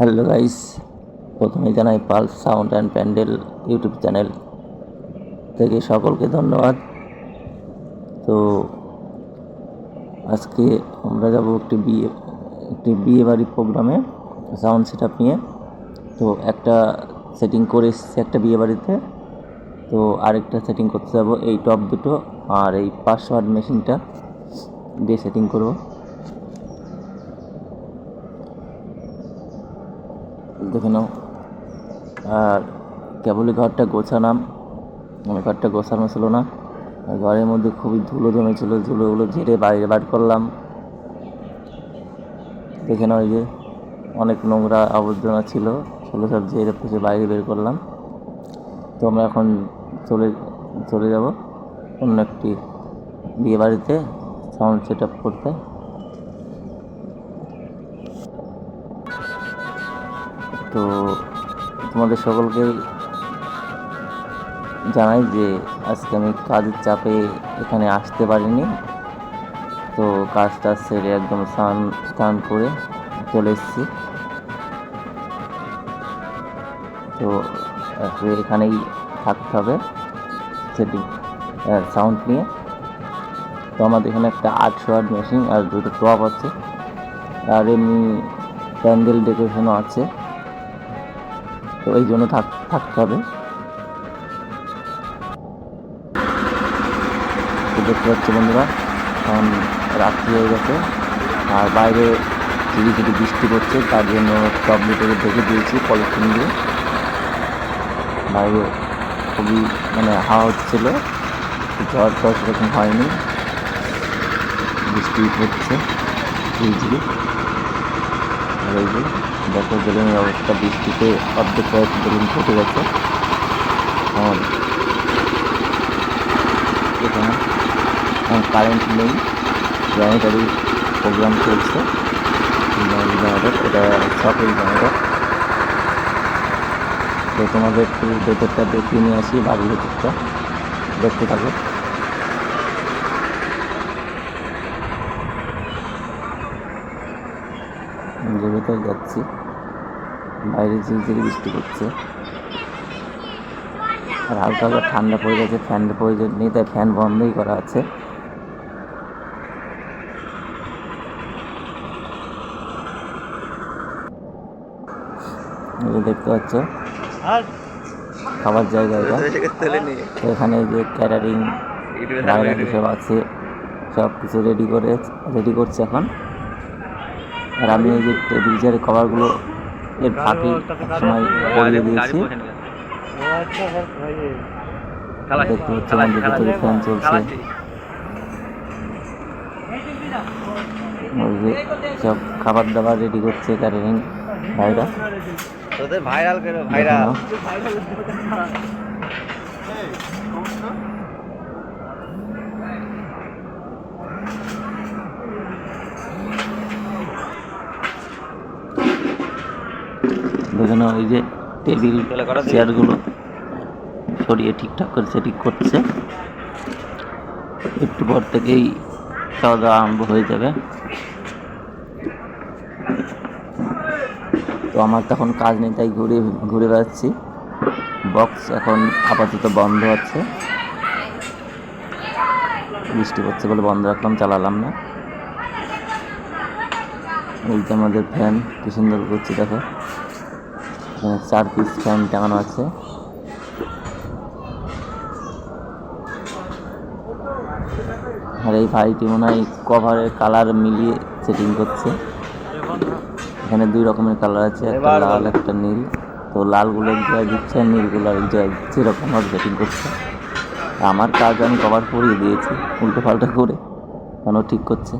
Hello guys প্রথমে জানাই pulse sound and pandal YouTube channel থেকে সকলকে ধন্যবাদ। তো আজকে আমরা যাব একটি বিয়ে একটি বিয়ে বাড়ির প্রোগ্রামে সাউন্ড সেট আপ নিয়ে। তো একটা সেটিং করে এসেছি একটা বিয়ে বাড়িতে তো আরেকটা সেটিং করতে যাব এই টপ দুটো আর এই পাঁচশো ওয়াট মেশিনটা দিয়ে সেটিং করব। দেখে নাও। আর কেবলই ঘরটা গোছালাম। মানে ঘরটা গোছানো ছিল না। আর ঘরের মধ্যে খুবই ধুলো জমেছিল ধুলোগুলো ঝেড়ে বাইরে বার করলাম। দেখে নাও যে অনেক নোংরা আবর্জনা ছিল। সেগুলো সব ঝেড়ে পুষে বাইরে বের করলাম। তো আমরা এখন চলে চলে যাব অন্য একটি বিয়ে বাড়িতে সাউন্ড সেট আপ করতে। তো তোমাদের সকলকেই জানাই যে আজকে আমি কাজের চাপে এখানে আসতে পারিনি। তো কাজটা সেরে একদম স্নান স্নান করে চলে এসেছি। তো এখানেই থাকতে হবে সেটি সাউন্ড নিয়ে। তো আমাদের এখানে একটা আটশো আট মেশিন আর দুটো টপ আছে। আর এমনি প্যান্ডেল ডেকোরেশনও আছে। তো এই জন্য থাক, থাকতে হবে। দেখতে পাচ্ছি বন্ধুরা, এখন রাত্রি হয়ে গেছে। আর বাইরে ঝিরি ঝিরি বৃষ্টি পড়ছে, তার জন্য টপ লিটারে ঢেকে দিয়েছি পলিথিন দিয়ে। বাইরে খুবই মানে হাওয়া হচ্ছিল, ঝড় টর সেরকম হয়নি। বৃষ্টি পড়ছে ঝিরি ঝিরি আর এই যে দেখো বেলুনের অবস্থা, বৃষ্টিতে অর্ধেক কয়েক বেলুন ফেটে গেছে। আর এখানে কারেন্ট নেই। জেনারেটারি প্রোগ্রাম চলছে। জেনারেটর এটা সকেল জেনারেটর তো তোমাদের একটু ভেতরটা দেখিয়ে নিয়ে আসি, বাড়ির ভেতরটা। দেখতে থাকো। যে ভেতরে যাচ্ছি? বাইরে ঝিরঝিরি বৃষ্টি পড়ছে। আর হালকা হালকা ঠান্ডা পড়ে গেছে ফ্যানের প্রয়োজন নেই তাই ফ্যান বন্ধই করা আছে। দেখতে পাচ্ছ? খাবার জায়গা এটা। এখানে যে ক্যাটারিং সব আছে সব কিছু রেডি। করে রেডি করছে এখন। আর আমি এই যে টেবিল চেয়ারের কভারগুলো এর ফাঁকে সময় পরিয়ে দিয়েছি। দেখতে পাচ্ছি আমাদের ভিতরে ফ্যান চলছে। যে সব খাবার দাবার রেডি করছে ক্যাটারিং ভাইরা। তোদের ভাইরাল করো ভাইরাল দেখে ওই যে টেবিল চেয়ারগুলো সরিয়ে ঠিকঠাক করে সেটিং করছে। একটু পর থেকেই খাওয়া দাওয়া আরম্ভ হয়ে যাবে। তো আমার তখন কাজ নেই, তাই ঘুরে ঘুরে বেড়াচ্ছি। বক্স এখন আপাতত বন্ধ আছে। বৃষ্টি পড়ছে বলে বন্ধ রাখলাম, চালালাম না। যে আমাদের ফ্যান, কি সুন্দর করছে দেখো। চার পিস ফ্যান টাঙানো আছে। আর এই ভাইটি মনে হয় কভারের কালার মিলিয়ে সেটিং করছে। এখানে দুই রকমের কালার আছে একটা লাল একটা নীল। তো লালগুলো এক জায়গায় দিচ্ছে আর নীলগুলো এক জায়গায় দিচ্ছে এরকমভাবে সেটিং করছে। আমার কাজ আমি কভার করিয়ে দিয়েছি উল্টো পাল্টা করে কেন ঠিক করছে?